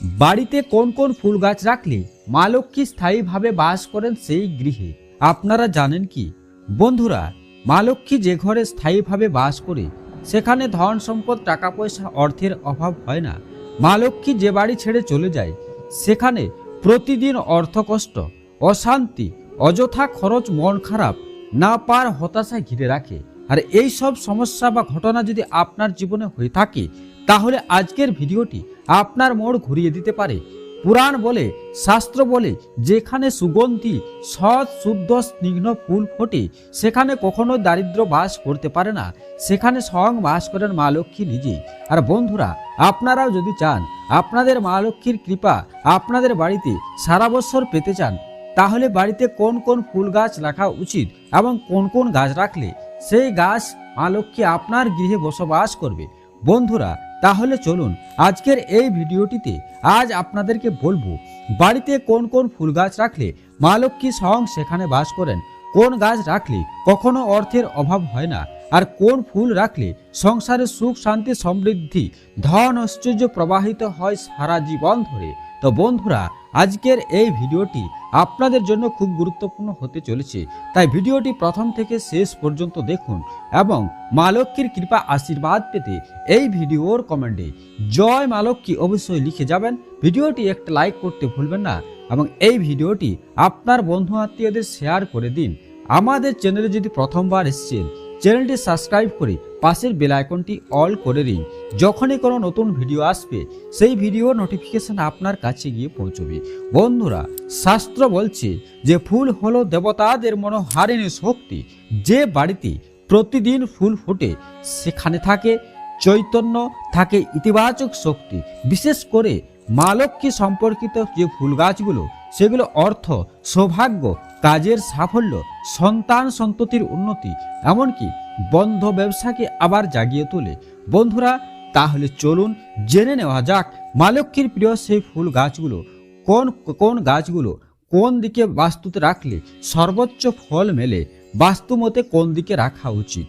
বাড়িতে কোন কোন ফুল গাছ রাখলে মা লক্ষ্মী স্থায়ীভাবে বাস করেন সেই গৃহে? আপনারা জানেন কি? বন্ধুরা, মা লক্ষ্মী যে ঘরে স্থায়ীভাবে বাস করে, সেখানে ধন সম্পদ টাকা পয়সা অর্থের অভাব হয় না। মা লক্ষ্মী যে বাড়ি ছেড়ে চলে যায়, সেখানে প্রতিদিন অর্থকষ্ট, অশান্তি, অযথা খরচ, মন খারাপ, না পার হতাশা ঘিরে রাখে। আর এই সব সমস্যা বা ঘটনা যদি আপনার জীবনে হয়ে থাকে, তাহলে আজকের ভিডিওটি আপনার মোড় ঘুরিয়ে দিতে পারে। পুরাণ বলে, শাস্ত্র বলে, যেখানে সুগন্ধি, সৎ, শুদ্ধ, স্নিগ্ধ ফুল ফোটে, সেখানে কখনো দারিদ্র বাস করতে পারে না। সেখানে স্বয়ং বাস করেন মা লক্ষ্মী নিজেই আর বন্ধুরা, আপনারাও যদি চান, আপনাদের মা লক্ষ্মীর কৃপা আপনাদের বাড়িতে সারা বছর পেতে চান, তাহলে বাড়িতে কোন কোন ফুল গাছ রাখা উচিত এবং কোন কোন গাছ রাখলে, সেই গাছ মা লক্ষ্মী আপনার গৃহে বসবাস করবে। বন্ধুরা তাহলে চলুন আজকের এই ভিডিওটিতে আজ আপনাদেরকে বলব, বাড়িতে কোন কোন ফুল গাছ রাখলে মা লক্ষ্মী স্বয়ং সেখানে বাস করেন? কোন গাছ রাখলে কখনো অর্থের অভাব হয় না? আর কোন ফুল রাখলে সংসারে সুখ, শান্তি, সমৃদ্ধি, ধন, ঐশ্বর্য প্রবাহিত হয় সারা জীবন ধরে? তো বন্ধুরা, আজকের এই ভিডিওটি আপনাদের জন্য খুব গুরুত্বপূর্ণ হতে চলেছে। তাই ভিডিওটি প্রথম থেকে শেষ পর্যন্ত দেখুন এবং মা লক্ষ্মীর কৃপা আশীর্বাদ পেতে এই ভিডিওর কমেন্টে জয় মা লক্ষ্মী অবশ্যই লিখে যাবেন। ভিডিওটি একটা লাইক করতে ভুলবেন না এবং এই ভিডিওটি আপনার বন্ধু আত্মীয়দের শেয়ার করে দিন। আমাদের চ্যানেলে যদি প্রথমবার এসেছেন, চ্যানেলটি সাবস্ক্রাইব করে পাশের বেল আইকনটি অল করে দিন। যখনই কোনো নতুন ভিডিও আসবে, সেই ভিডিও নোটিফিকেশন আপনার কাছে গিয়ে পৌঁছবে। বন্ধুরা, শাস্ত্র বলছে যে, ফুল হলো দেবতাদের মনোহারিণী শক্তি। যে বাড়িতে প্রতিদিন ফুল ফুটে, সেখানে থাকে চৈতন্য, থাকে ইতিবাচক শক্তি। বিশেষ করে মা লক্ষ্মী সম্পর্কিত যে ফুল গাছগুলো, সেগুলো অর্থ, সৌভাগ্য, কাজের সাফল্য, সন্তান সন্ততির উন্নতি, এমনকি বন্ধ ব্যবসাকে আবার জাগিয়ে তোলে। বন্ধুরা, তাহলে চলুন জেনে নেওয়া যাক মা লক্ষ্মীর প্রিয় সেই ফুল গাছগুলো। কোন কোন গাছগুলো কোন দিকে বাস্তুতে রাখলে সর্বোচ্চ ফল মেলে বাস্তু মতে কোন দিকে রাখা উচিত?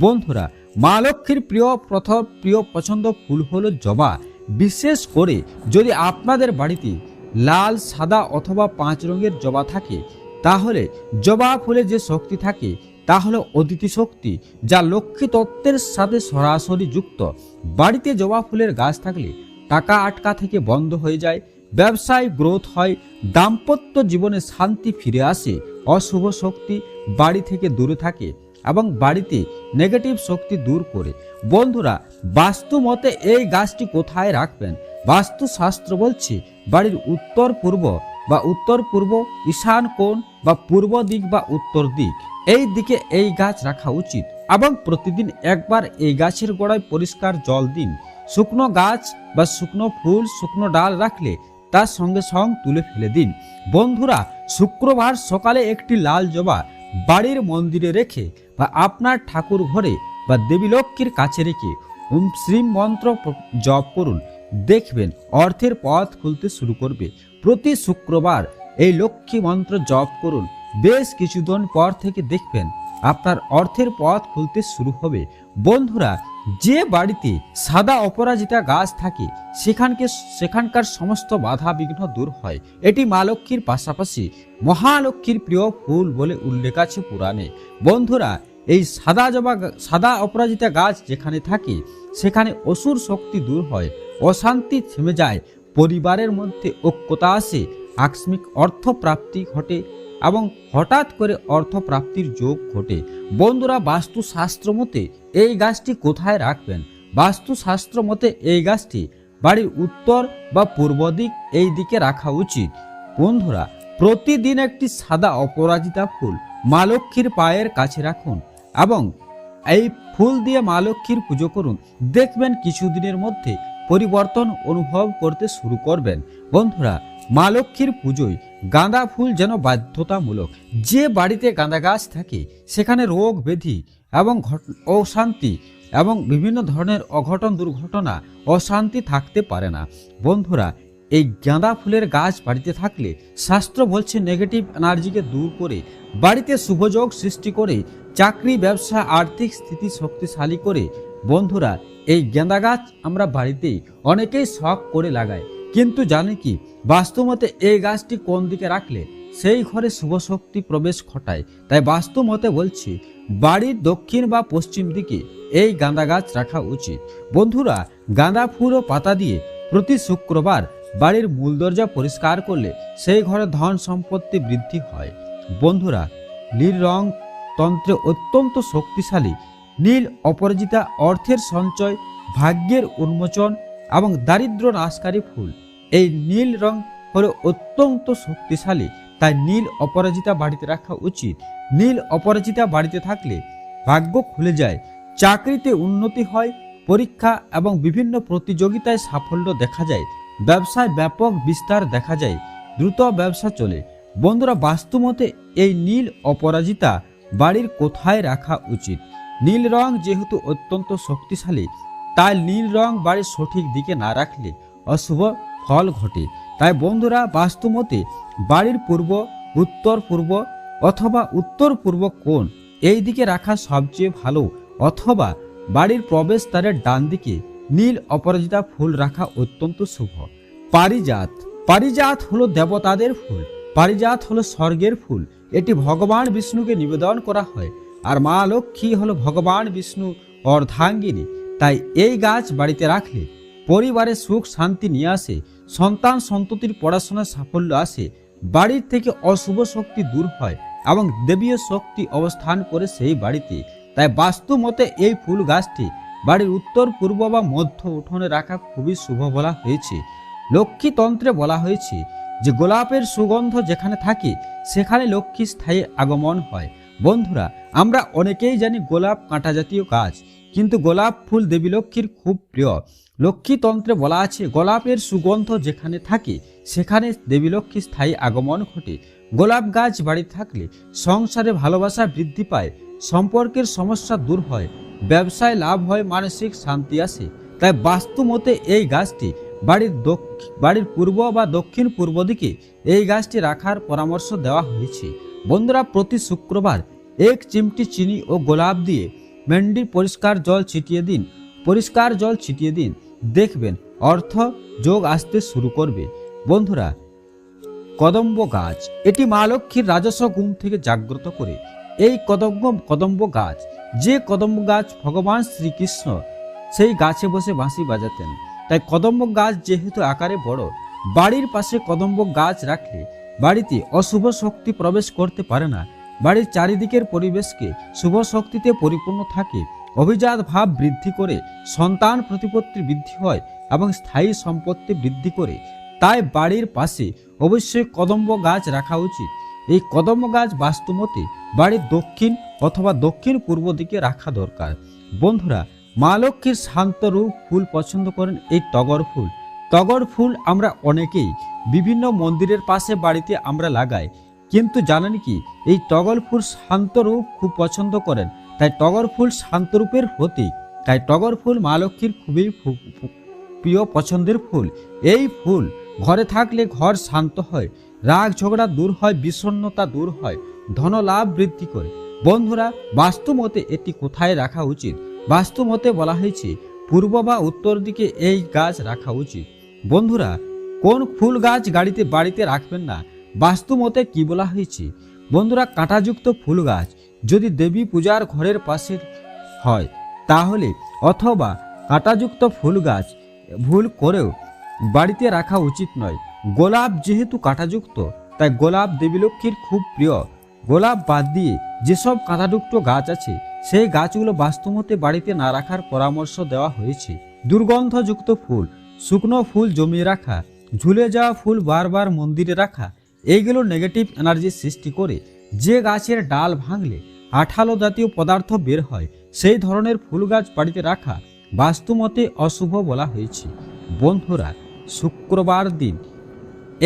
বন্ধুরা মা লক্ষ্মীর প্রিয় প্রথম, প্রিয় পছন্দ ফুল হলো জবা। বিশেষ করে যদি আপনাদের বাড়িতে লাল, সাদা অথবা পাঁচ রঙের জবা থাকে, তাহলে জবা ফুলে যে শক্তি থাকে, তা হলো অদিতি শক্তি, যা লক্ষ্মী তত্ত্বের সাথে সরাসরি যুক্ত। বাড়িতে জবা ফুলের গাছ থাকলে টাকা আটকা থেকে বন্ধ হয়ে যায়, ব্যবসায় গ্রোথ হয়, দাম্পত্য জীবনে শান্তি ফিরে আসে, অশুভ শক্তি বাড়ি থেকে দূরে থাকে এবং বাড়িতে নেগেটিভ শক্তি দূর করে। বন্ধুরা বাস্তু মতে এই গাছটি কোথায় রাখবেন? বাস্তু শাস্ত্র বলছে, বাড়ির উত্তর পূর্ব বা উত্তর পূর্ব ঈশান কোণ বা পূর্ব দিক বা উত্তর দিক। এই দিকে এই গাছ রাখা উচিত। এবং প্রতিদিন একবার এই গাছের গোড়ায় পরিষ্কার জল দিন। শুকনো গাছ বা শুকনো ফুল, শুকনো ডাল রাখলে তার সঙ্গে সঙ্গ তুলে ফেলে দিন। বন্ধুরা, শুক্রবার সকালে একটি লাল জবা বাড়ির মন্দিরে রেখে বা আপনার ঠাকুর ঘরে বা দেবী লক্ষ্মীর কাছে রেখে শ্রীম মন্ত্র জপ করুন। দেখবেন অর্থের পথ খুলতে শুরু করবে। প্রতি শুক্রবার এই লক্ষ্মী মন্ত্র জপ করুন। বেশ কিছুদিন পর থেকে দেখবেন আপনার অর্থের পথ খুলতে শুরু হবে। বন্ধুরা, যে বাড়িতে সাদা অপরাজিতা গাছ থাকে, সেখানকে, সেখানকার সমস্ত বাধা বিঘ্ন দূর হয়। এটি মা লক্ষ্মীর পাশাপাশি মহালক্ষ্মীর প্রিয় ফুল বলে উল্লেখ আছে পুরাণে। বন্ধুরা এই সাদা জবা সাদা অপরাজিতা গাছ যেখানে থাকে, সেখানে অসুর শক্তি দূর হয়, অশান্তি থেমে যায়, পরিবারের মধ্যে ঐক্যতা আসে, আকস্মিক অর্থ প্রাপ্তি ঘটে এবং হঠাৎ করে অর্থ প্রাপ্তির যোগ ঘটে। বন্ধুরা, বাস্তুশাস্ত্র মতে এই গাছটি কোথায় রাখবেন? বাস্তুশাস্ত্র মতে এই গাছটি বাড়ির উত্তর বা পূর্ব দিক এই দিকে রাখা উচিত। বন্ধুরা, প্রতিদিন একটি সাদা অপরাজিতা ফুল মা লক্ষ্মীর পায়ের কাছে রাখুন। এবং এই ফুল দিয়ে মা লক্ষ্মীর পুজো করুন। দেখবেন কিছুদিনের মধ্যে পরিবর্তন অনুভব করতে শুরু করবেন। বন্ধুরা, মা লক্ষ্মীর পুজোয় গাঁদা ফুল যেন বাধ্যতামূলক, যে বাড়িতে গাঁদা গাছ থাকে, সেখানে রোগ ব্যাধি এবং অশান্তি এবং বিভিন্ন ধরনের অঘটন দুর্ঘটনা, অশান্তি থাকতে পারে না। বন্ধুরা, এই গাঁদা ফুলের গাছ বাড়িতে থাকলে শাস্ত্র বলছে নেগেটিভ এনার্জিকে দূর করে, বাড়িতে শুভযোগ সৃষ্টি করে চাকরি, ব্যবসা, আর্থিক স্থিতি শক্তিশালী করে বন্ধুরা, এই গেঁদা গাছ আমরা বাড়িতেই অনেকেই শখ করে লাগাই। কিন্তু জানে কি, বাস্তুমতে এই গাছটি কোন দিকে রাখলে সেই ঘরে শুভ শক্তি প্রবেশ ঘটায়। তাই বাস্তুমতে বলছি, বাড়ির দক্ষিণ বা পশ্চিম দিকে এই গাঁদা গাছ রাখা উচিত। বন্ধুরা, গাঁদা ফুল ও পাতা দিয়ে প্রতি শুক্রবার বাড়ির মূল দরজা পরিষ্কার করলে সেই ঘরে ধন সম্পত্তি বৃদ্ধি হয়। বন্ধুরা, নীল রং তন্ত্রে অত্যন্ত শক্তিশালী, নীল অপরাজিতা অর্থের সঞ্চয়, ভাগ্যের উন্মোচন এবং দারিদ্র নাশকারী ফুল। এই নীল রং হলো অত্যন্ত শক্তিশালী, তাই নীল অপরাজিতা বাড়িতে রাখা উচিত। নীল অপরাজিতা বাড়িতে থাকলে ভাগ্য খুলে যায়, চাকরিতে উন্নতি হয়, পরীক্ষা এবং বিভিন্ন প্রতিযোগিতায় সাফল্য দেখা যায়, ব্যবসায় ব্যাপক বিস্তার দেখা যায়, দ্রুত ব্যবসা চলে। বন্ধুরা বাস্তুমতে এই নীল অপরাজিতা বাড়ির কোথায় রাখা উচিত? নীল রং যেহেতু অত্যন্ত শক্তিশালী, তাই নীল রং বাড়ির সঠিক দিকে না রাখলে অশুভ ফল ঘটে। তাই বন্ধুরা, বাস্তুমতে বাড়ির পূর্ব, উত্তর পূর্ব অথবা উত্তর পূর্ব কোণ এই দিকে রাখা সবচেয়ে ভালো, অথবা বাড়ির প্রবেশদ্বারের ডান দিকে নীল অপরাজিতা ফুল রাখা অত্যন্ত শুভ। পারিজাত। পারিজাত হলো দেবতাদের ফুল। পারিজাত হলো স্বর্গের ফুল। এটি ভগবান বিষ্ণুকে নিবেদন করা হয়। আর মা লক্ষ্মী হলো ভগবান বিষ্ণু অর্ধাঙ্গিনী। তাই এই গাছ বাড়িতে রাখলে পরিবারে সুখ শান্তি নিয়ে আসে, সন্তান সন্ততির পড়াশোনায় সাফল্য আসে, বাড়ির থেকে অশুভ শক্তি দূর হয় এবং দেবীয় শক্তি অবস্থান করে সেই বাড়িতে। তাই বাস্তু মতে এই ফুল গাছটি বাড়ির উত্তর, পূর্ব বা মধ্য উঠোনে রাখা খুবই শুভ বলা হয়েছে। লক্ষ্মী তন্ত্রে বলা হয়েছে যে গোলাপের সুগন্ধ যেখানে থাকে, সেখানে লক্ষ্মী স্থায়ী আগমন হয়। বন্ধুরা, আমরা অনেকেই জানি গোলাপ কাঁটা জাতীয় গাছ, কিন্তু গোলাপ ফুল দেবী লক্ষ্মীর খুব প্রিয়। লক্ষ্মী তন্ত্রে বলা আছে, গোলাপের সুগন্ধ যেখানে থাকে, সেখানে দেবী লক্ষ্মী স্থায়ী আগমন ঘটে। গোলাপ গাছ বাড়ি থাকলে সংসারে ভালোবাসা বৃদ্ধি পায়, সম্পর্কের সমস্যা দূর হয়, ব্যবসায় লাভ হয়, মানসিক শান্তি আসে। তাই বাস্তু মতে এই গাছটি বাড়ির বাড়ির পূর্ব বা দক্ষিণ পূর্ব দিকে এই গাছটি রাখার পরামর্শ দেওয়া হয়েছে। বন্ধুরা, প্রতি শুক্রবার এক চিমটি চিনি ও গোলাপ দিয়ে মেন্ডির পরিষ্কার জল ছিটিয়ে দিন, পরিষ্কার জল ছিটিয়ে দিন। দেখবেন অর্থ যোগ আসতে শুরু করবে। বন্ধুরা, কদম্ব গাছ, এটি মা লক্ষ্মীর রাজস্ব গুণ থেকে জাগ্রত করে। এই কদম্ব কদম্ব গাছ, যে কদম্ব গাছ ভগবান শ্রীকৃষ্ণ সেই গাছে বসে বাঁশি বাজাতেন। তাই কদম্ব গাছ যেহেতু আকারে বড়, বাড়ির পাশে কদম্ব গাছ রাখলে বাড়িতে অশুভ শক্তি প্রবেশ করতে পারে না। বাড়ির চারিদিকের পরিবেশকে শুভ শক্তিতে পরিপূর্ণ থাকে। অভিজাত ভাব বৃদ্ধি করে সন্তান প্রতিপত্তি বৃদ্ধি হয় এবং স্থায়ী সম্পত্তি বৃদ্ধি করে। তাই বাড়ির পাশে অবশ্যই কদম্ব গাছ রাখা উচিত। এই কদম্ব গাছ বাস্তুমতে বাড়ির দক্ষিণ অথবা দক্ষিণ পূর্ব দিকে রাখা দরকার। বন্ধুরা মা লক্ষ্মীর শান্ত রূপ ফুল পছন্দ করেন এই টগর ফুল। টগর ফুল আমরা অনেকেই বিভিন্ন মন্দিরের পাশে বাড়িতে আমরা লাগাই। কিন্তু জানেন কি, এই টগর ফুল শান্ত রূপ খুব পছন্দ করেন। তাই টগর ফুল শান্ত রূপের প্রতীক। তাই টগর ফুল মা লক্ষ্মীর খুবই প্রিয় পছন্দের ফুল। এই ফুল ঘরে থাকলে ঘর শান্ত হয়, রাগ ঝগড়া দূর হয়, বিষণ্ণতা দূর হয়, ধনলাভ বৃদ্ধি করে। বন্ধুরা বাস্তুমতে এটি কোথায় রাখা উচিত? বাস্তুমতে বলা হয়েছে, পূর্ব বা উত্তর দিকে এই গাছ রাখা উচিত। বন্ধুরা, কোন ফুল গাছ গাড়িতে বাড়িতে রাখবেন না? বাস্তুমতে কি বলা হয়েছে? বন্ধুরা, কাঁটাযুক্ত ফুল গাছ যদি দেবী পূজার ঘরের পাশে হয়, তাহলে অথবা কাঁটাযুক্ত ফুল গাছ ভুল করেও বাড়িতে রাখা উচিত নয়। গোলাপ যেহেতু কাঁটাযুক্ত, তাই গোলাপ দেবী লক্ষ্মীর খুব প্রিয়। গোলাপ বাদ দিয়ে যেসব কাঁটাযুক্ত গাছ আছে সেই গাছগুলো বাস্তুমতে বাড়িতে না রাখার পরামর্শ দেওয়া হয়েছে। দুর্গন্ধযুক্ত ফুল, শুকনো ফুল জমিয়ে রাখা, ঝুলে যাওয়া ফুল বারবার মন্দিরে রাখা, এইগুলো নেগেটিভ এনার্জি সৃষ্টি করে যে গাছের ডাল ভাঙলে আঠালো জাতীয় পদার্থ বের হয়, সেই ধরনের ফুল গাছ বাড়িতে রাখা বাস্তুমতে অশুভ বলা হয়েছে। বন্ধুরা, শুক্রবার দিন।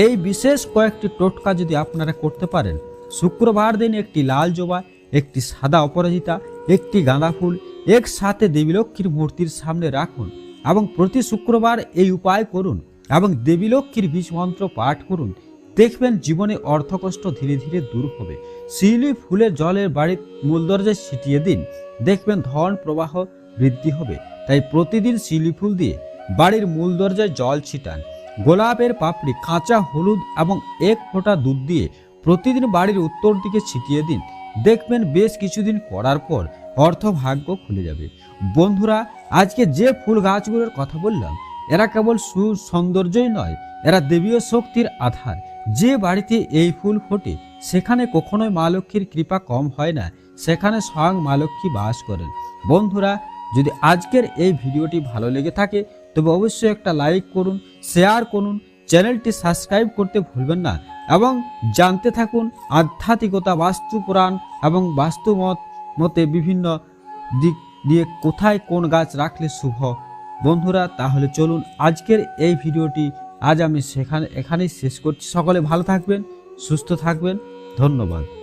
এই বিশেষ কয়েকটি টোটকা যদি আপনারা করতে পারেন, শুক্রবার দিন একটি লাল জবা, একটি সাদা অপরাজিতা একটি গাঁদা ফুল একসাথে দেবীলক্ষ্মীর মূর্তির সামনে রাখুন এবং প্রতি শুক্রবার এই উপায় করুন এবং দেবীলক্ষ্মীর বীজ মন্ত্র পাঠ করুন। দেখবেন জীবনে অর্থকষ্ট ধীরে ধীরে দূর হবে। শিউলি ফুলের জলের বাড়ির মূল দরজায় ছিটিয়ে দিন। দেখবেন ধন প্রবাহ বৃদ্ধি হবে। তাই প্রতিদিন শিউলি ফুল দিয়ে বাড়ির মূল দরজায় জল ছিটান। গোলাপের পাপড়ি, কাঁচা হলুদ এবং এক ফোঁটা দুধ দিয়ে প্রতিদিন বাড়ির উত্তর দিকে ছিটিয়ে দিন। দেখবেন বেশ কিছুদিন করার পর অর্থ ভাগ্য খুলে যাবে। বন্ধুরা, আজকে যে ফুল গাছগুলোর কথা বললাম, এরা কেবল সুসৌন্দর্যই নয়, এরা দেবীয় শক্তির আধার। যে বাড়িতে এই ফুল ফোটে, সেখানে কখনোই মা লক্ষ্মীর কৃপা কম হয় না, সেখানে স্বয়ং মা লক্ষ্মী বাস করেন। বন্ধুরা, যদি আজকের এই ভিডিওটি ভালো লেগে থাকে, তবে অবশ্যই একটা লাইক করুন, শেয়ার করুন, চ্যানেলটি সাবস্ক্রাইব করতে ভুলবেন না। এবং জানতে থাকুন আধ্যাত্মিকতা, বাস্তু পুরাণ এবং বাস্তুমত মতে বিভিন্ন দিক দিয়ে কোথায় কোন গাছ রাখলে শুভ। বন্ধুরা, তাহলে চলুন আজকের এই ভিডিওটি আজ আমি সেখানে, এখানেই শেষ করছি। সকলে ভালো থাকবেন, সুস্থ থাকবেন। ধন্যবাদ।